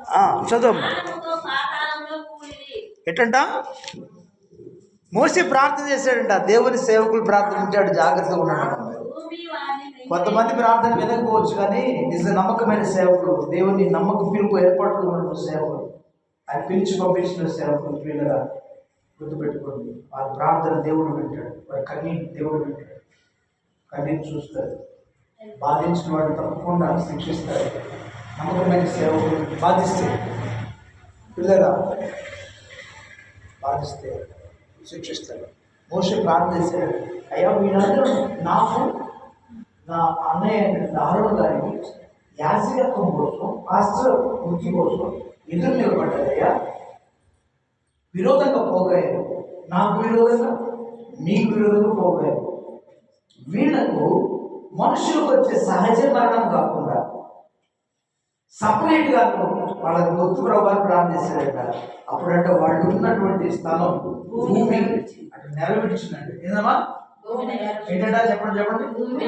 చదువు చదువమ్మా జ్ఞానముతో మోసి ప్రార్థన చేశాడంట. దేవుని సేవకులు ప్రార్థన జాగ్రత్తగా ఉన్నాడు కొంతమంది ప్రార్థన వినకపోవచ్చు కానీ నిజ నమ్మకమైన సేవకులు దేవుని నమ్మకం పిలుపు ఏర్పాట్లు ఉన్న సేవకులు. ఆయన పిలిచి పంపించిన సేవకులు పిల్లగా గుర్తుపెట్టుకోండి. వారి ప్రార్థన దేవుడు వింటాడు. వారి కన్నీటి దేవుడు వింటాడు. కన్నీటి చూస్తాడు బాధించిన వాడిని తప్పకుండా శిక్షిస్తాడు నమ్మకమైన సేవకులు బాధిస్తే పిల్లరా బాధిస్తే శిక్షిస్తాడు మోసే ప్రార్థన అయ్యా మీరందరూ నాకు నా అన్నయ్య దారుణ గారికి యాసికత్వం కోసం పాస్టర్ వృత్తి కోసం ఎదురు నిలబడ్డారయ్యా విరోధంగా పోగారు నాకు విరోధంగా మీకు విరోధంగా పోగారు వీళ్ళకు మనుషులకు వచ్చే సహజ మరణం కాకుండా సపరేట్గా వాళ్ళకి గుర్తు ప్రభావం ప్రార్థిస్తారట అప్పుడంటే వాళ్ళు ఉన్నటువంటి స్థలం భూమి అటు నెలవిడిచిందండి. ఏందమ్మా? భూమి నెరవేర్చు. ఏంటంటే చెప్పండి చెప్పండి. భూమి.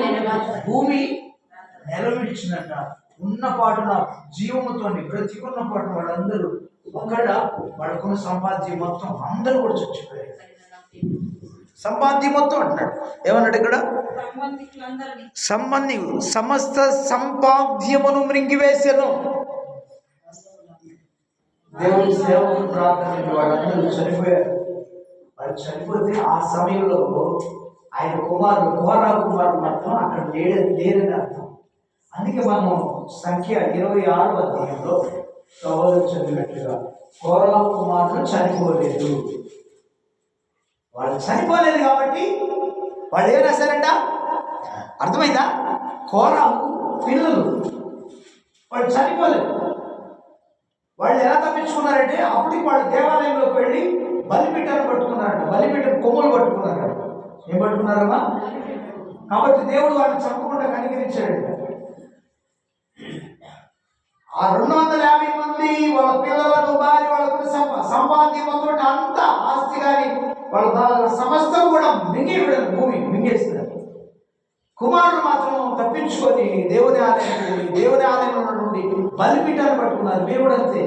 భూమి నెలవిడిచిందంట. ఉన్న పాటున జీవముతో బ్రతికున్న పాటున వాళ్ళందరూ ఒక్కడ వాళ్ళకున్న సంపాద్యం మొత్తం అందరూ కూడా చచ్చిపోయారు. సంపాద్యం మొత్తం అంటున్నాడు. ఏమన్నాడు ఇక్కడ? సంబంధి సమస్త సంపాద్యమును మృంగివేశాను దేవుని సేవకు ప్రార్థన వాళ్ళందరూ చనిపోయారు. వాళ్ళు చనిపోతే ఆ సమయంలో ఆయన కుమారుడు కోరా కుమారుడు మాత్రం అక్కడ లేడ లేరని అర్థం. అందుకే మనం సంఖ్య ఇరవై ఆరు అధ్యాయంలో సహోదరు చదివినట్లుగా కోరా కుమారుడు చనిపోలేదు. వాళ్ళు చనిపోలేదు కాబట్టి వాళ్ళు ఏం రాశారంట? అర్థమైందా? కోరా పిల్లలు. వాళ్ళు చనిపోలేదు. వాళ్ళు ఎలా తప్పించుకున్నారంటే అప్పటికి వాళ్ళు దేవాలయంలోకి వెళ్ళి బలిపీఠాన్ని పట్టుకున్నారంట. బలిపీఠం కొమ్ములు పట్టుకున్నారంట. ఏం పట్టుకున్నారమ్మా? కాబట్టి దేవుడు వాళ్ళని చంపకుండా కనికరించాడంట. ఆ రెండు వందల యాభై మంది వాళ్ళ పిల్లలను భార్య వాళ్ళకు సంప- అంత ఆస్తి కానీ వాళ్ళ సమస్తం కూడా మింగి భూమి మింగేస్తున్నారు. కుమారుడు మాత్రం తప్పించుకొని దేవుని ఆలయం దేవుని ఆలయంలో నుండి బలిపీఠాన్ని పట్టుకున్నారు. దేవుడు అంతే.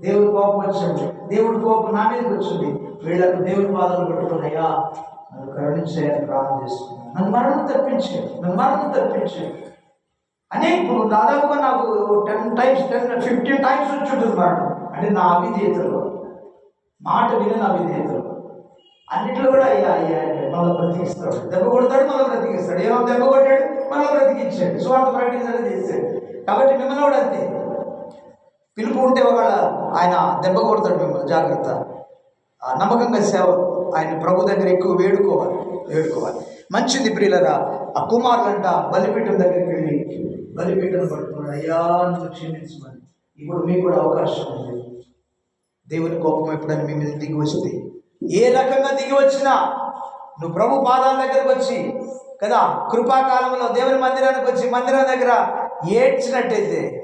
దేవుడి కోపం వచ్చండి దేవుడి కోపం నా మీదకి వచ్చింది. వీళ్ళకు దేవుడి పాదాలు పట్టుకున్నాయా నన్ను కరుణించేయని ప్రార్థన చేస్తున్నాను. నన్ను మరణం తప్పించే నన్ను మరణం అని ఇప్పుడు దాదాపుగా నాకు ten times ten fifteen times వచ్చి ఉంటుంది అంటే నా అవిధేతలు మాట విని నా అవిధేయతలో. అన్నిట్లో కూడా అయ్యా అయ్యా మళ్ళీ బ్రతికిస్తాడు. దెబ్బ కొడతాడు మళ్ళీ బ్రతికిస్తాడు. ఏమో దెబ్బ కొట్టాడు మళ్ళీ బ్రతికించాడు స్వార్థ ప్రకటించాలని చేశాడు. కాబట్టి మిమ్మల్ని కూడా అంతే. పిలుపు ఉంటే ఒకవేళ ఆయన దెబ్బ కొడతాడు మిమ్మల్ని జాగ్రత్త. ఆ నమ్మకంగా సేవ. ఆయన ప్రభు దగ్గర ఎక్కువ వేడుకోవాలి. వేడుకోవాలి. మంచిది ప్రియులరా ఆ కుమారులంట బలిపీఠం దగ్గరికి వెళ్ళి బలిపీఠం పట్టుకున్నాడు. అయ్యా నన్ను క్షమించమని ఇప్పుడు మీకు కూడా అవకాశం ఉంది. దేవుని కోపం ఎప్పుడైనా మీ మీద దిగి వచ్చింది? ఏ రకంగా దిగి వచ్చినా నువ్వు ప్రభు పాదాల దగ్గరకు వచ్చి కదా కృపాకాలంలో దేవుని మందిరానికి వచ్చి మందిరం దగ్గర ఏడ్చినట్టయితే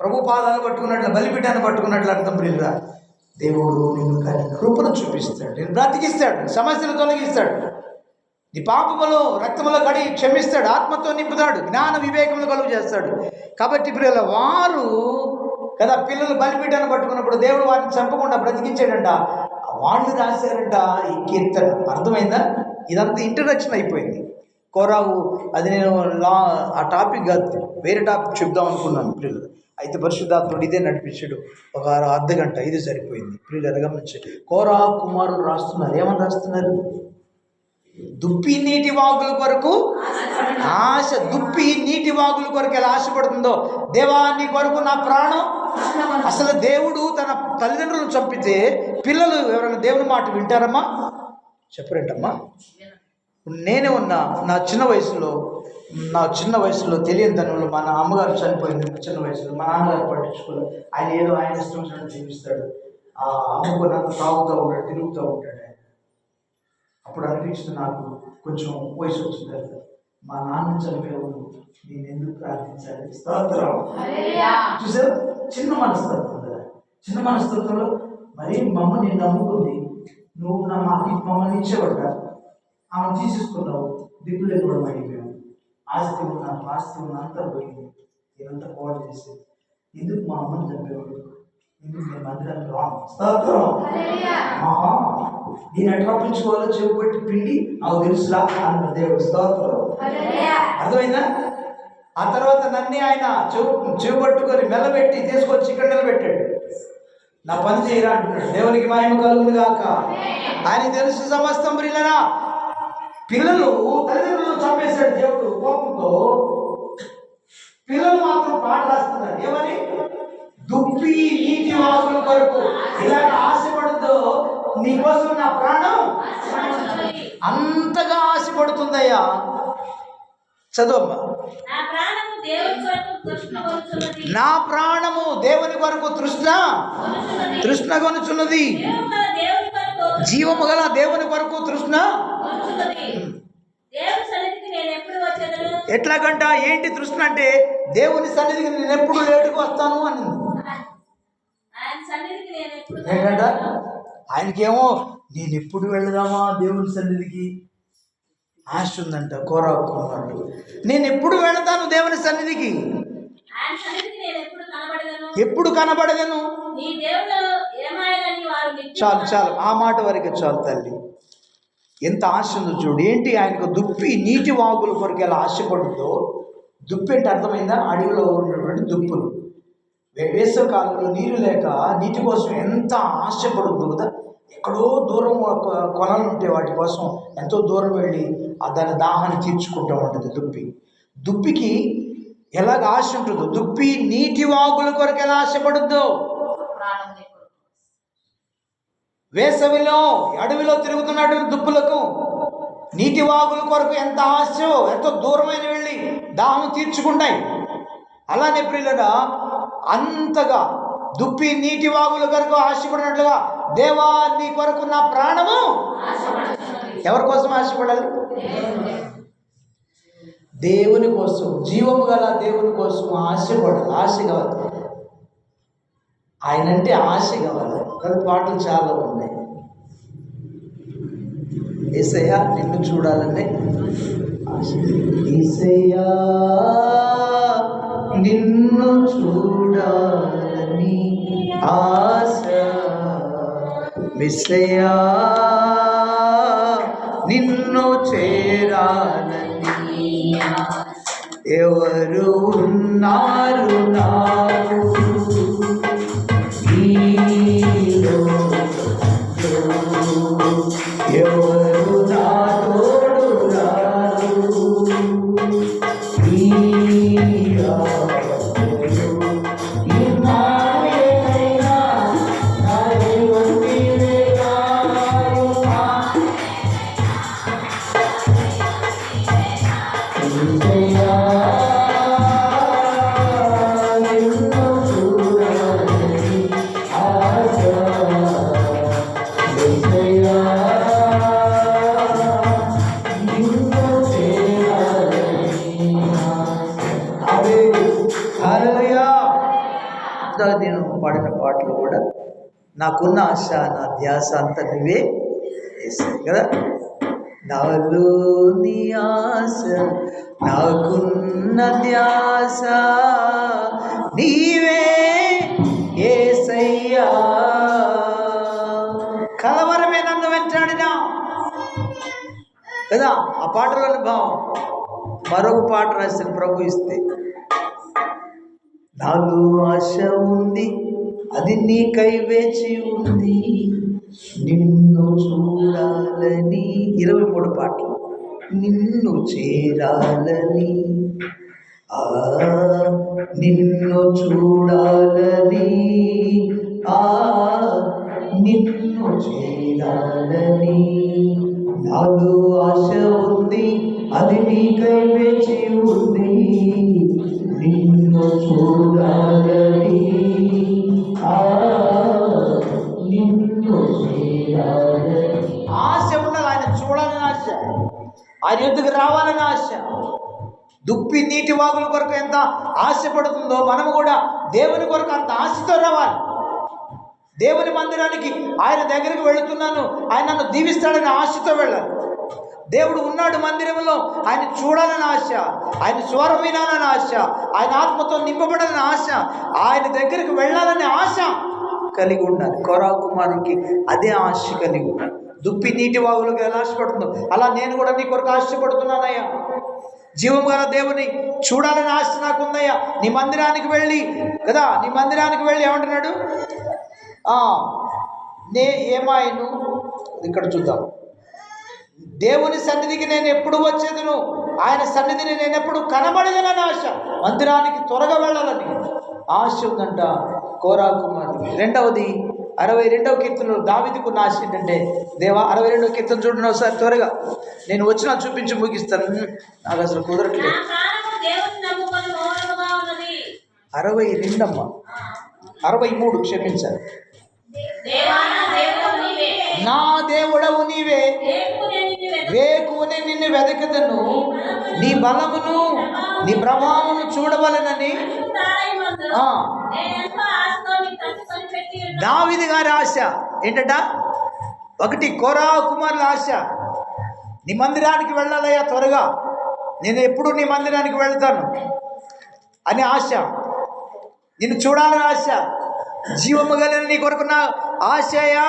ప్రభు పాదాలు పట్టుకున్నట్లు బలిపీఠాన్ని పట్టుకున్నట్లు అర్థం ప్రియురా దేవుడు నిన్ను కానీ కృపను చూపిస్తాడు. నేను బ్రతికిస్తాడు. సమస్యలు తొలగిస్తాడు. నీ పాపములు రక్తములో కడిగి క్షమిస్తాడు ఆత్మతో నింపుతాడు జ్ఞాన వివేకములు కలుగు చేస్తాడు. కాబట్టి ప్రియుల వారు కదా పిల్లలు బలిపీఠాన్ని పట్టుకున్నప్పుడు దేవుడు వారిని చంపకుండా బ్రతికించాడంట. వాళ్ళు రాశారంట ఈ కీర్తన. అర్థమైందా? ఇదంతా ఇంట్రడక్షన్ అయిపోయింది. కోరావు అది నేను లా ఆ టాపిక్ కాదు వేరే టాపిక్ చెప్దాం అనుకున్నాను ప్రియులు. అయితే పరిశుద్ధాత్ముడు ఇదే నడిపించాడు. ఒక అర్ధ గంట ఇది సరిపోయింది. ప్రియులు గమనించి కోరా కుమారుడు రాస్తున్నారు. ఏమని రాస్తున్నారు? దుప్పి నీటి వాగుల కొరకు ఆశ దుప్పి నీటి వాగుల కొరకు ఎలా ఆశపడుతుందో. దేవా నీ కొరకు నా ప్రాణం. అసలు దేవుడు తన తల్లిదండ్రులను చంపితే పిల్లలు ఎవరైనా దేవుని మాట వింటారమ్మా? చెప్పరేంటమ్మా? నేనే ఉన్నా నా చిన్న వయసులో నా చిన్న వయసులో తెలియని తనులు మా నా అమ్మగారు చనిపోయింది. చిన్న వయసులో మా నాన్నగారు పట్టించుకోలేదు. ఆయన ఏదో ఆయన ఇష్టం చూపిస్తాడు జీవిస్తాడు. ఆ అమ్ముకున్నంత తాగుతూ ఉంటాడు తిరుగుతూ ఉంటాడు అప్పుడు అనిపించింది నాకు కొంచెం వయసు తర్వాత మా నాన్న చనిపోయావు నేను ఎందుకు ప్రార్థించాలి? స్తోత్రం. చూసారు? చిన్న మనస్తత్వం కదా. చిన్న మనస్తత్వంలో మరి మమ్మ నేను నమ్ముకుంది. నువ్వు నా మాకు మమ్మల్ని ఇచ్చేవాడ ఆమె తీసేసుకున్నావు. దిగులు లేకుండా అయిపోయావు ఆస్తి ఉన్న ఆస్తి ఉన్న అంతా పోయింది. నేనంతా కోట చేసేది ఎందుకు మా అమ్మని చంపేవాడు? మందిరానికి రాను? స్తోత్రం. ఆహా నేను ఎట్లా పిలుచుకోవాలో చెవు పెట్టి పిండి నాకు తెలుసురా అన్న దేవుడు స్తోత్రం. అర్థమైందా? ఆ తర్వాత నన్నే ఆయన చెవు చెవు పట్టుకొని మెల్లబెట్టి తీసుకొచ్చి ఇక్కడ నిలబెట్టాడు. నా పని చేయరా అంటున్నాడు. దేవునికి మహిమ కలుగును గాక. ఆయన తెలుసు సమస్తం ప్రియులరా పిల్లలు తల్లిదండ్రులను చంపేశాడు దేవుడు కోపంతో. పిల్లలు మాత్రం పాట రాస్తున్నారు. ఏమని? దుప్పి నీటి వాసుల కొరకు ఇలాగ ఆశపడుతూ నీకోసం నా ప్రాణం? అంతగా ఆశపడుతుందయ్యా. చదువమ్మా. నా ప్రాణము దేవుని కొరకు తృష్ణ కొనుచున్నది నా ప్రాణము దేవుని కొరకు తృష్ణ కొనుచున్నది. జీవము గల దేవుని కొరకు తృష్ణ ఎట్లాగంట ఏంటి తృష్ణ అంటే దేవుని సన్నిధికి నేను ఎప్పుడు లేటుకు వస్తాను అని ఏంటంట ఆయనకేమో నేను ఎప్పుడు వెళదామా దేవుని సన్నిధికి? ఆశ ఉందంట కోరా కుమారుడు నేను ఎప్పుడు వెళతాను దేవుని సన్నిధికి? ఎప్పుడు కనబడదను? చాలు చాలు ఆ మాట వరకు చాలు తల్లి. ఎంత ఆశ ఉందో చూడు. ఏంటి ఆయనకు దుప్పి నీటి వాగుల కొరకు ఎలా ఆశపడుతుందో? దుప్పి అంటే అర్థమైందా? అడవిలో ఉన్నటువంటి దుప్పులు. వేసవి కాలంలో నీరు లేక నీటి కోసం ఎంత ఆశపడుతుందో కదా. ఎక్కడో దూరం కొనలు ఉంటే వాటి కోసం ఎంతో దూరం వెళ్ళి ఆ దాని దాహాన్ని తీర్చుకుంటూ ఉంటుంది దుప్పి. దుప్పికి ఎలాగ ఆశ ఉంటుందో దుప్పి నీటి వాగుల కొరకు ఎలా ఆశపడుద్దో? వేసవిలో అడవిలో తిరుగుతున్నాడు దుప్పులకు నీటి వాగుల కొరకు ఎంత ఆశ ఎంతో దూరమైన వెళ్ళి దాహం తీర్చుకుంటాయి. అలానే ప్రియులరా అంతగా దుప్పి నీటి వాగుల కొరకు ఆశపడినట్లుగా దేవా నీ కొరకు నా ప్రాణము. ఎవరి కోసం ఆశపడాలి? దేవుని కోసం జీవము గల దేవుని కోసం ఆశపడాలి ఆశ కావాలి ఆయన అంటే ఆశ కావాలి అది పాటలు చాలా ఉన్నాయి. ఏసయ్యా నిన్ను చూడాలంటే ఆశ. ఏసయ్యా. ఆశ మిస్సయ్యా నిన్ను చేరాలని ఎవరు ఉన్నారు నాకు? నేను పాడిన పాటలు కూడా నాకున్న ఆశ నా ధ్యాస అంతా నువ్వే వేసాయి కదా నాలో నీ ఆశ నాకున్న ధ్యాస నీవే ఏసయ్యా. కలవరమే నన్ను వెంటాడినా? కదా ఆ పాటలోని అనుభవం మరొక పాట రాసిన ప్రభు ఇస్తే. నాలో ఆశ ఉంది అది నీకై వేచి ఉంది. నిన్ను చూడాలని ఇరవై మూడు పాటలు. నిన్ను చేరాలని. ఆ నిన్ను చూడాలని. ఆ నిన్ను చేరాలని. నాలో ఆశ ఉంది అది నీకై వేచి ఉంది. నిన్ను చూడాలని. ఆ నిన్ను చేరాలని. ఆయన యుద్ధకు రావాలని ఆశ. దుప్పి నీటి వాగుల కొరకు ఎంత ఆశపడుతుందో మనము కూడా దేవుని కొరకు అంత ఆశతో రావాలి. దేవుని మందిరానికి ఆయన దగ్గరికి వెళుతున్నాను. ఆయన నన్ను దీవిస్తాడని ఆశతో వెళ్ళాలి. దేవుడు ఉన్నాడు మందిరంలో. ఆయన చూడాలని ఆశ. ఆయన స్వరం వినాలని ఆశ. ఆయన ఆత్మతో నింపబడాలని ఆశ. ఆయన దగ్గరికి వెళ్ళాలనే ఆశ కలిగి ఉండాలి. కోరా కుమారుడికి అదే ఆశ కలిగి ఉండాలి. దుప్పి నీటి వాగులకు ఎలా ఆశపడుతుందో అలా నేను కూడా నీ కొరకు ఆశపడుతున్నానయ్యా. జీవం గల దేవుని చూడాలని ఆశ నాకుందయ్యా. నీ మందిరానికి వెళ్ళి కదా నీ మందిరానికి వెళ్ళి ఏమంటున్నాడు? నే ఏమాయను ఇక్కడ చూద్దాం. దేవుని సన్నిధికి నేను ఎప్పుడు వచ్చేదను ఆయన సన్నిధిని నేను ఎప్పుడు కనబడదనని ఆశ. మందిరానికి త్వరగా వెళ్ళాలని ఆశ ఉందంట కోరా కుమారుడికి రెండవది అరవై రెండవ కీర్తనలో దావిదికున్న ఆశ ఏంటంటే దేవా అరవై రెండవ కీర్తన చూడండి ఒకసారి త్వరగా. నేను వచ్చినా చూపించి ముగిస్తాను. నాకు అసలు కుదరట్లేదు. అరవై రెండమ్మ. అరవై మూడు క్షమించాలి. దేవా నా దేవుడవు నీవే. వేకుని నిన్ను వెదకదను. నీ బలమును నీ ప్రభావమును చూడవలనని. దావిది గారి ఆశ ఏంటట? ఒకటి కోరా కుమారుల ఆశ. నీ మందిరానికి వెళ్ళాలయ్యా త్వరగా. నేను ఎప్పుడు నీ మందిరానికి వెళ్తాను అని ఆశ. నిన్ను చూడాలని ఆశ. జీవము గలని నీ కొరకు నా ఆశయా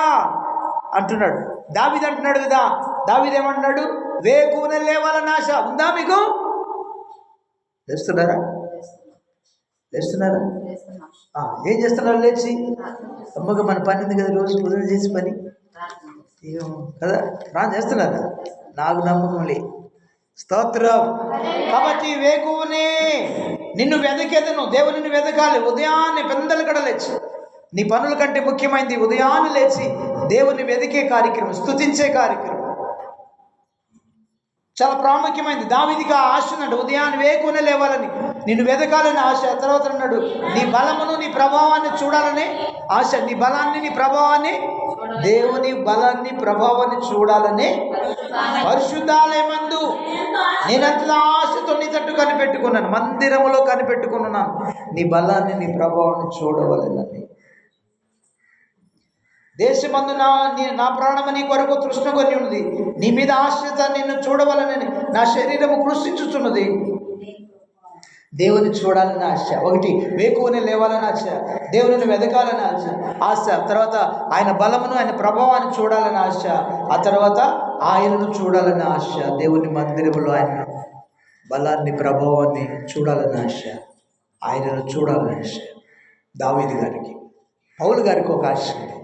అంటున్నాడు. దావిది అంటున్నాడు కదా. దావిది ఏమంటున్నాడు? వేకున లేవాలని ఆశ. ఉందా మీకు? లేస్తున్నారా? లేస్తున్నారా? ఏం చేస్తున్నారు లేచి? అమ్మగా మన పని ఉంది కదా రోజు ఉదయం చేసి పని? కదా? రా చేస్తున్నారు? నాకు నమ్మకం లే. స్తోత్రం. కాబట్టి వేకువనే నిన్ను వెదకేదను దేవుని నిన్ను వెదకాలి. ఉదయాన్నే పెందలు కూడా లేచి. నీ పనుల కంటే ముఖ్యమైనది ఉదయాన్నే లేచి దేవుని వెదికే కార్యక్రమం స్తుతించే కార్యక్రమం. చాలా ప్రాముఖ్యమైనది దావిదిగా ఆశ ఉన్నాడు ఉదయాన్ని వేకునే లేవాలని నిన్ను వెదకాలని ఆశ. తర్వాత అన్నాడు నీ బలమును నీ ప్రభావాన్ని చూడాలని ఆశ. నీ బలాన్ని నీ ప్రభావాన్ని దేవుని బలాన్ని ప్రభావాన్ని చూడాలని పరిశుద్ధాలయమందు నేనంత ఆశతో నీ తట్టు కనిపెట్టుకున్నాను. మందిరములో కనిపెట్టుకున్నాను. నీ బలాన్ని నీ ప్రభావాన్ని చూడవలెనని. దేశమందు నా నీ నా ప్రాణము నీ కొరకు తృష్ణకొని ఉన్నది. నీ మీద ఆశ్రిత నిన్ను చూడవలనని నా శరీరము కృషించుచున్నది. దేవుని చూడాలని ఆశ. ఒకటి వేకువని లేవాలని ఆశ. దేవుని వెదకాలని ఆశ. ఆశ. తర్వాత ఆయన బలమును ఆయన ప్రభావాన్ని చూడాలని ఆశ. ఆ తర్వాత ఆయనను చూడాలని ఆశ. దేవుని మందిరంలో ఆయన బలాన్ని ప్రభావాన్ని చూడాలని ఆశ. ఆయనను చూడాలని ఆశ. దావీది గారికి. పౌలు గారికి ఒక ఆశ ఉంది.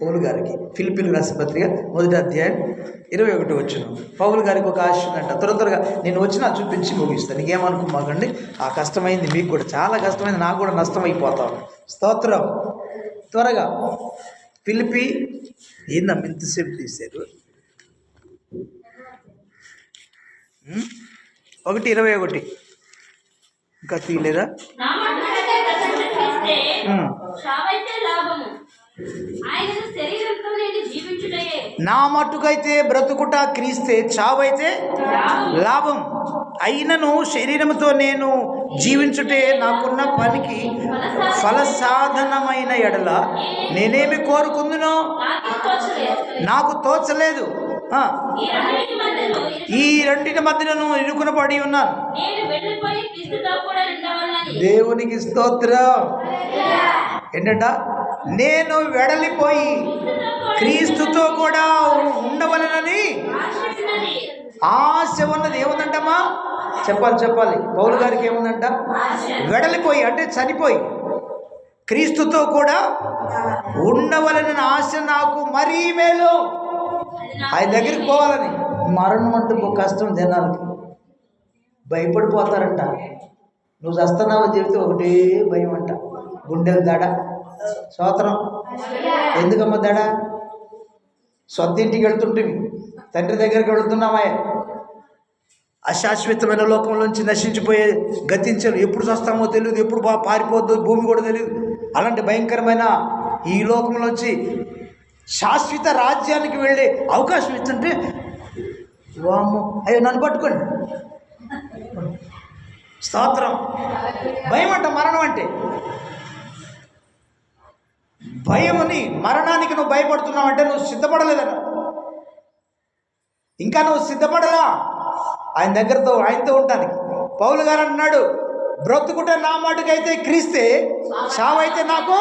పౌలు గారికి. ఫిలిపిన్ రాసిన పత్రిక మొదటి అధ్యాయం ఇరవై ఒకటి వచ్చిన పౌలు గారికి ఒక ఆశ ఉందంట. త్వర త్వరగా నేను వచ్చినా చూపించి ముగిస్తాను నీకేమనుకోమాకండి? ఆ కష్టమైంది మీకు కూడా చాలా కష్టమైంది నాకు కూడా నష్టం అయిపోతాం స్తోత్రం. త్వరగా ఫిలిపి ఏందమ్మ ఇంతసేపు తీశారు? ఒకటి ఇరవై ఒకటి. ఇంకా తీయలేదా? నా మట్టుకైతే బ్రతుకుట క్రీస్తే చావైతే లాభం. అయినను శరీరముతో నేను జీవించుటే నాకున్న పనికి ఫలసాధనమైన ఎడల నేనేమి కోరుకుందునో నాకే తోచలేదు. ఈ రెండింటి మధ్యలో ఇరుకున పడి ఉన్నాను. దేవునికి స్తోత్రం. ఏంటంట? నేను వెడలిపోయి క్రీస్తుతో కూడా ఉండవలనని ఆశ ఉన్నది. ఏముందంటమ్మా? చెప్పాలి చెప్పాలి. పౌలు గారికి ఏముందంట? వెడలిపోయి అంటే చనిపోయి క్రీస్తుతో కూడా ఉండవలన ఆశ నాకు మరీ మేలు. ఆయన దగ్గరికి పోవాలని. మరణం అంటే ఒక కష్టం జనాలకి. భయపడిపోతారంట. నువ్వు చస్తున్నావో చెబితే ఒకటే భయం అంట గుండెలు దడ. స్తోత్రం. ఎందుకమ్మా దడ? సొంత ఇంటికి వెళ్తుంటివి తండ్రి దగ్గరికి వెళుతున్నామా? అశాశ్వతమైన లోకంలోంచి నశించిపోయే గతించరు ఎప్పుడు చస్తామో తెలియదు ఎప్పుడు బా పారిపోద్దో భూమి కూడా తెలియదు. అలాంటి భయంకరమైన ఈ లోకంలోంచి శాశ్వత రాజ్యానికి వెళ్ళే అవకాశం ఇస్తుంటే వామ్మో అయ్యో నన్ను పట్టుకోండి. స్తోత్రం. భయం అంట మరణం అంటే. భయముని మరణానికి నువ్వు భయపడుతున్నావు అంటే నువ్వు సిద్ధపడలేదన్న ఇంకా నువ్వు సిద్ధపడలా? ఆయన దగ్గరతో ఆయనతో ఉండడానికి పౌలు గారు అంటున్నాడు బ్రతుకుంటే నా మాటకైతే క్రీస్తే చావు అయితే నాకు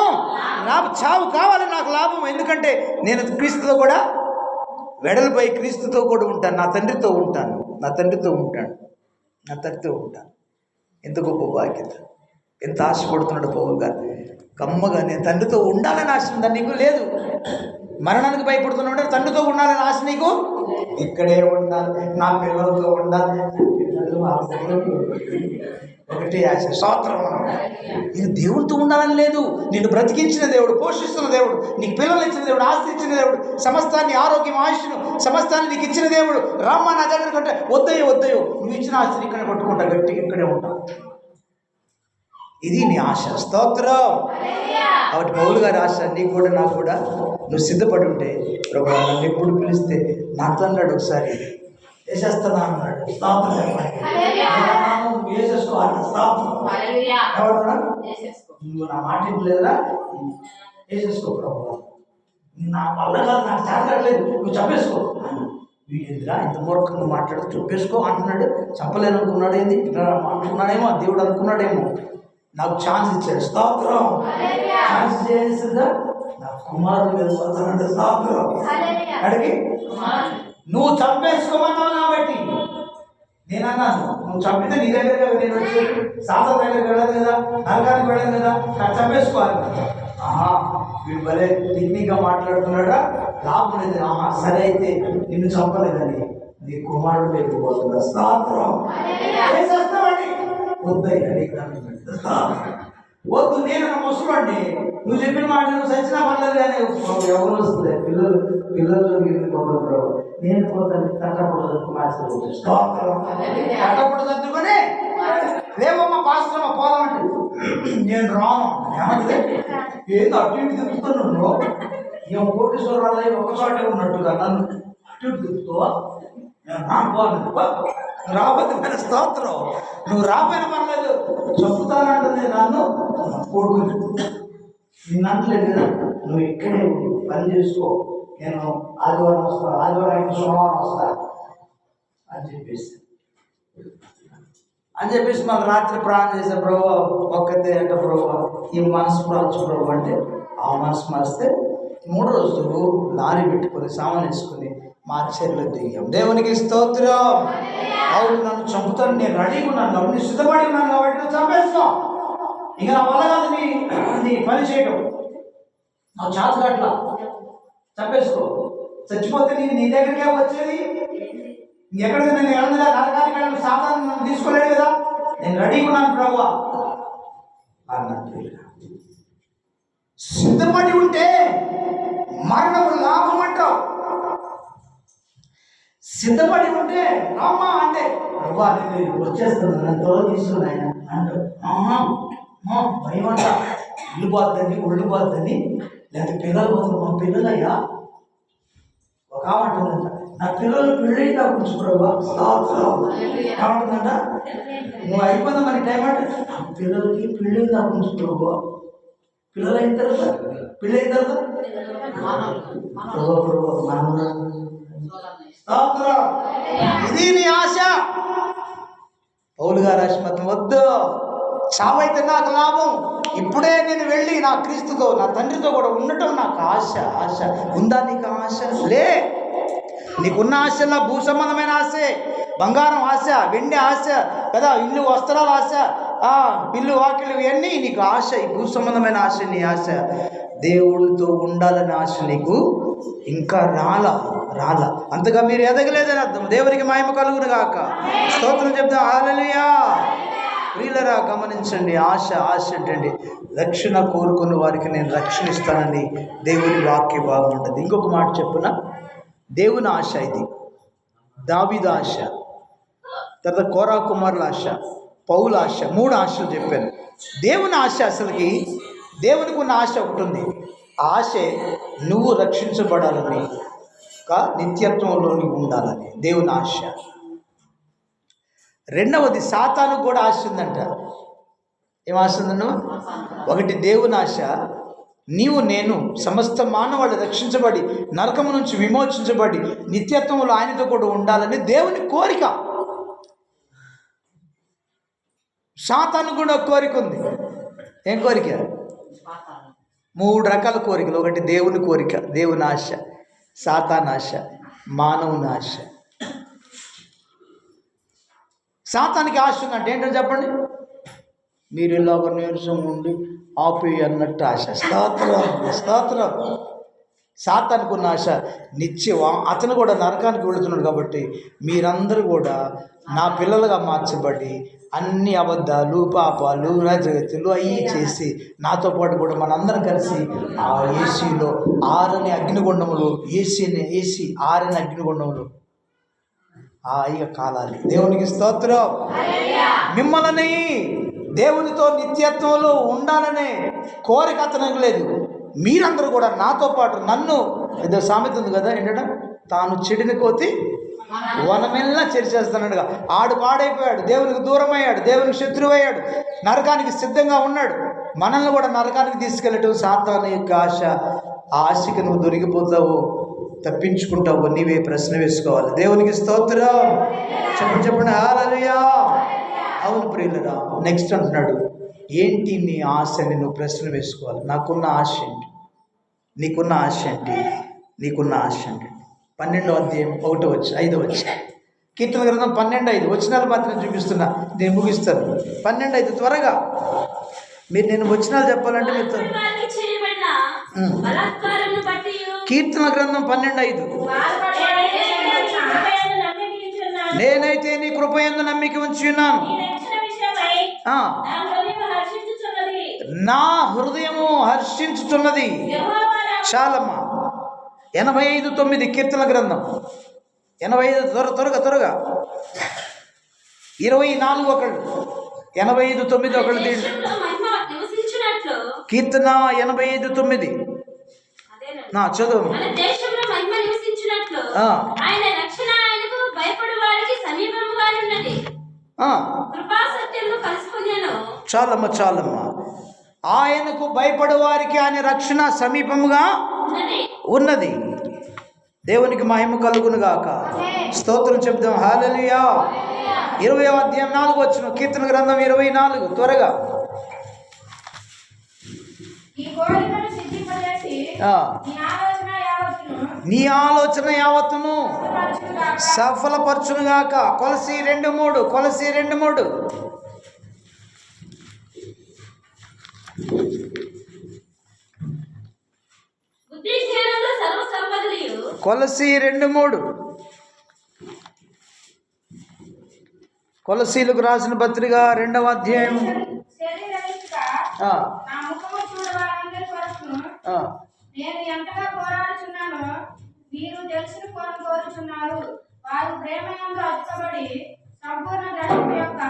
నా చావు కావాలి నాకు లాభం. ఎందుకంటే నేను క్రీస్తుతో కూడా వెడలపై క్రీస్తుతో కూడా ఉంటాను. నా తండ్రితో ఉంటాను. నా తండ్రితో ఉంటాను. నా తండ్రితో ఉంటాను. ఎంత గొప్ప బాధ్యత? ఎంత ఆశపడుతున్నాడు పౌల్ గారు కమ్మగా నేను తండ్రితో ఉండాలని ఆశ ఉందా? నీకు లేదు. మరణానికి భయపడుతున్నాడు తండ్రితో ఉండాలని ఆశ నీకు? ఇక్కడే ఉండాలి నా పిల్లలతో ఉండాలి. పిల్లలు ఒకటే ఆశ స్తోత్రం నేను దేవుడితో ఉండాలని లేదు. నేను బ్రతికించిన దేవుడు పోషిస్తున్న దేవుడు నీకు పిల్లలు ఇచ్చిన దేవుడు ఆస్తి ఇచ్చిన దేవుడు సమస్తాన్ని ఆరోగ్యం ఆయుష్ను సమస్తాన్ని నీకు ఇచ్చిన దేవుడు. రామ్మా నా దగ్గర కంటే వద్దయో వద్దయో నువ్వు ఇచ్చిన ఆస్తిని ఇక్కడ పట్టుకుంటా గట్టిగా ఇక్కడే ఉంటా. ఇది నీ ఆశ. స్తోత్రం. కాబట్టి పౌలు గారి ఆశ నీకు కూడా నాకు కూడా. నువ్వు సిద్ధపడి ఉంటే ప్రభు నన్ను ఎప్పుడు పిలిస్తే నాతో అన్నాడు ఒకసారి. వేసేస్తానా అన్నాడు. స్తోత్రం చెప్పండి వేసేసుకోవాలి ఎవడన్నా నువ్వు నా మాట లేదా వేసేసుకో ప్రభు. నా వల్ల కాదు నాకు చేతట్లేదు నువ్వు చెప్పేసుకో వీడేందిరా? ఇంత మూర్ఖంగా మాట్లాడు చెప్పేసుకో అంటున్నాడు. చెప్పలేను అనుకున్నాడు ఏంది ఇట్లా అనుకున్నాడేమో దేవుడు అనుకున్నాడేమో. నాకు ఛాన్స్ ఇచ్చాడు. స్తోత్రం. ఛాన్స్ చేసిందా? నా కుమారుడు మీద వస్తున్నాడు స్తోత్రం. అడిగి. నువ్వు చంపేసుకోమన్నావు కాబట్టి. నేను అన్నాను నువ్వు చంపితే నీ దగ్గర నేను వచ్చి సాధన దగ్గరికి వెళ్ళదు కదా? నరకానికి వెళ్ళదు కదా? నాకు చంపేసుకోవాలి. ఆహా వీడు భలే టెక్నిక్గా మాట్లాడుతున్నాడా లాభం లేదు ఆహా సరే అయితే నిన్ను చంపలేదని నీ కుమారుడు వెళ్ళిపోతుందా స్తోత్రం. చేసేస్తామండి వద్దయ్యా నీకు. వద్దు నేను నా ముసలండి నువ్వు చెప్పిన మాట నువ్వు సచ్చినా పర్లేదు కానీ ఎవరు వస్తుంది? పిల్లలు పిల్లలు జరిగింది ప్రభు నేను పోతాను తట్టపడదు మాస్టర్ స్తోత్రం తట్టపడదు అందుకని లేవమ్మ పాస్టమ్మ పోదామంటే నేను రాను. ఏమంటే? ఏంది అటు ఇటు తిప్పుతున్నాను ఏం కోటేశ్వరరావు ఒక చోటే ఉన్నట్టుగా నన్ను అటు ఇటు తిప్పుతావా? నేను రాను పోను. రాబోతున్న స్తోత్రం. నువ్వు రాపోయిన పర్లేదు చెప్తానంటే నన్ను కొడుకుని. నిన్నట్లేదు కదా నువ్వు ఇక్కడే పని చేసుకో. నేను ఆదివారం వస్తాను ఆదివారం అయితే సోమవారం వస్తా అని చెప్పేసి. అని చెప్పేసి మళ్ళీ రాత్రి ప్రాణం చేసే ప్రభు ఒక్కతే అంటే ప్రభు. ఈ మనసు మార్చు ప్రభు అంటే ఆ మనసు మారిస్తే మూడు రోజులు లారీ పెట్టుకొని సామాన్ వేసుకుని మార్చేర్లో దెయ్యం దేవునికి స్తోత్రం. అవును నన్ను చంపుతాను నేను రెడీగా ఉన్నాను. కాబట్టి సిద్ధపడి ఉన్నాను కాబట్టి నువ్వు చంపేస్తావు. ఇక నా వల్ల కాదు నీ నీ పని చేయడం నా చేతులు అట్లా చంపేసుకో. చచ్చిపోతే నీ నీ దగ్గరికే వచ్చేది? ఎక్కడికి నేను వెళ్ళదుగా నరకానికి వెళ్ళిన? సాధారణ నన్ను తీసుకోలేడు కదా? నేను రెడీగా ఉన్నాను ప్రభు అన్నట్టు సిద్ధపడి ఉంటే మరణము లాభం సిద్ధపడి ఉంటే రామ్మా అంటే ప్రభా నేను వచ్చేస్తాను నన్ను త్వరగా తీసుకుని ఆయన అంటాడు మా భయం అంట ఇల్లు పోద్దని ఒళ్ళు పోద్దని లేకపోతే పిల్లలు పోతుంది మా పిల్లలయ్యా. ఒక ఆమె అంటుందంట నా పిల్లలు కొంచెం ప్రభా. స్తోత్రం. ఏమంటుందంట నువ్వు అయిపోయిందా మరి టైం అంటే నా పిల్లలకి పెళ్ళైందా కొంచెం ప్రభా. పిల్లలు అయిన తర్వాత పెళ్ళి అయిన తర్వాత ప్రభా ప్రభా. ఇది నీ ఆశ. పౌలు గారు ఆశపత్రం వద్దు. చావైతే నాకు లాభం. ఇప్పుడే నేను వెళ్ళి నా క్రీస్తుతో నా తండ్రితో కూడా ఉండటం నాకు ఆశ ఆశ. ఉందా నీకు ఆశ? లే. నీకున్న ఆశలా భూ సంబంధమైన ఆశే. బంగారం ఆశ వెండి ఆశ కదా ఇల్లు వస్త్రాల ఆశ ఆ ఇల్లు వాకిలు ఇవన్నీ నీకు ఆశ ఈ భూ సంబంధమైన ఆశ నీ ఆశ. దేవుడితో ఉండాలని ఆశ నీకు ఇంకా రాల రాల. అంతగా మీరు ఎదగలేదని అర్థం. దేవునికి మాయమ కలుగును గాక. స్తోత్రం చెప్తాం ఆలలియా ప్రియులరా గమనించండి. ఆశ ఆశ ఏంటండి రక్షణ కోరుకున్న వారికి నేను రక్షణ ఇస్తానని దేవుని వాక్య బాగుంటుంది ఉంటుంది. ఇంకొక మాట చెప్పున దేవుని ఆశ ఇది. దావిద ఆశ. తర్వాత కోరా కుమారుల ఆశ పౌల ఆశ మూడు ఆశలు చెప్పాను. దేవుని ఆశ అసలుకి దేవునికి ఉన్న ఆశ ఒకటి ఉంది. ఆ ఆశే నువ్వు రక్షించబడాలని నిత్యత్వంలోని నిత్యత్వంలో నువ్వు ఉండాలని. దేవుని ఆశ. రెండవది సాతానికి కూడా ఆశ ఉందంట. ఏం ఆశ ఉందను ఒకటి దేవుని ఆశ. నీవు నేను సమస్త మానవాళ్ళు రక్షించబడి నరకము నుంచి విమోచించబడి నిత్యత్వంలో ఆయనతో కూడా ఉండాలని దేవుని కోరిక. సాతాను కూడా కోరిక ఉంది. ఏం కోరిక? మూడు రకాల కోరికలు. ఒకటి దేవుని కోరిక దేవుని ఆశ సాతాన్ ఆశ మానవుని ఆశ. సాతానికి ఆశ ఉందంటే ఏంటో చెప్పండి? మీరు ఇలా ఒక నీరసం ఉండి ఆపి అన్నట్టు ఆశ. స్తోత్రం స్తోత్రం. సాతానికి ఉన్న ఆశ నిత్యం అతను కూడా నరకానికి వెళుతున్నాడు కాబట్టి మీరందరూ కూడా నా పిల్లలుగా మార్చబడి అన్ని అబద్ధాలు పాపాలు రజగతులు అవి చేసి నాతో పాటు కూడా మనందరం కలిసి ఆ ఏసీలో ఆరని అగ్నిగుండములు ఏసీని ఏసీ ఆరని అగ్నిగుండములు హాయిగా కాలాలి. దేవునికి స్తోత్రం. మిమ్మల్ని దేవునితో నిత్యత్వంలో ఉండాలనే కోరిక అతనికి లేదు. మీరందరూ కూడా నాతో పాటు నన్ను ఏదో సామెత ఉంది కదా ఏంటంటే తాను చెడిని కోతి వనమెల్లా చెరిచేస్తానడుగా ఆడు పాడైపోయాడు దేవునికి దూరం అయ్యాడు దేవునికి శత్రువు అయ్యాడు నరకానికి సిద్ధంగా ఉన్నాడు. మనల్ని కూడా నరకానికి తీసుకెళ్ళటం సాతాను యొక్క ఆశ. ఆ ఆశకి నువ్వు దొరికిపోతావు తప్పించుకుంటావు నీవే ప్రశ్న వేసుకోవాలి. దేవునికి స్తోత్రం. చెప్పండి చెప్పండి. హాలలుయా అవును ప్రియులరా నెక్స్ట్ అంటున్నాడు. ఏంటి నీ ఆశని నువ్వు ప్రశ్న వేసుకోవాలి? నాకున్న ఆశ ఏంటి? నీకున్న ఆశ ఏంటి? నీకున్న ఆశ ఏంటి? పన్నెండో అధ్యాయం ఒకటో వచ్చి ఐదో వచ్చి. కీర్తన గ్రంథం పన్నెండు ఐదు. వచనాలు మాత్రం చూపిస్తున్నా. నేను ముగిస్తాను. పన్నెండు ఐదు త్వరగా. మీరు నేను వచనాలు చెప్పాలంటే మీతో కీర్తన గ్రంథం పన్నెండు ఐదు. నేనైతే నీ కృపయందు నమ్మిక ఉంచి ఉన్నాను ఈ రక్షణ విషయమై ఆ, నా హృదయము హర్షించుతున్నది చాలమ్మా ఎనభై ఐదు తొమ్మిది కీర్తన గ్రంథం. ఎనభై ఐదు త్వర త్వరగా త్వరగా. ఇరవై నాలుగు ఒకళ్ళు ఎనభై ఐదు తొమ్మిది ఒకళ్ళు కీర్తన ఎనభై ఐదు తొమ్మిది. నా చదువు. చాలమ్మ చాలమ్మ. ఆయనకు భయపడే వారికి ఆయన రక్షణ సమీపముగా ఉన్నది. దేవునికి మహిమ కలుగును గాక. స్తోత్రం చెప్దాం. హాలలియా ఇరవై అధ్యాయం నాలుగు వచ్చిన కీర్తన గ్రంథం ఇరవై నాలుగు. త్వరగా. నీ ఆలోచన యావత్తును. సఫలపరచునుగాక కొలసి రెండు మూడు. కొలసి రెండు మూడు. కొలసి రెండు మూడు. కొలసీలకు రాసిన పత్రిక రెండవ అధ్యాయం. నేను ఎంతగా పోరాడుచున్నానో మీరు తెలిసిన కోరం కోరుచున్నారు. వారు అతుకబడి సంపూర్ణ యొక్క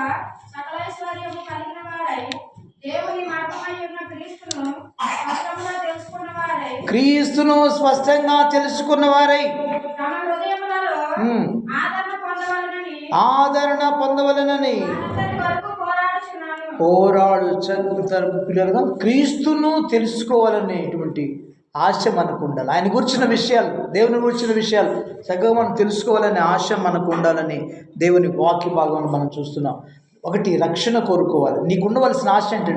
సకలైశ్వర్యము కలిగిన వారై దేవుని మార్గమై ఉన్న క్రీస్తును స్పష్టంగా తెలుసుకున్న వారై క్రీస్తును స్పష్టంగా తెలుసుకున్న వారై తమ హృదయములలో ఉమ్, ఆదరణ పొందవలనని ఆదరణ పోరాడు పిల్లలుగా క్రీస్తును తెలుసుకోవాలనేటువంటి ఆశ మనకు ఉండాలి. ఆయన గురించిన విషయాలు దేవుని గురించిన విషయాలు చక్కగా మనం తెలుసుకోవాలనే ఆశ మనకు ఉండాలని దేవుని వాక్య భాగం మనం చూస్తున్నాం. ఒకటి రక్షణ కోరుకోవాలి. నీకు ఉండవలసిన ఆశ ఏంటంటే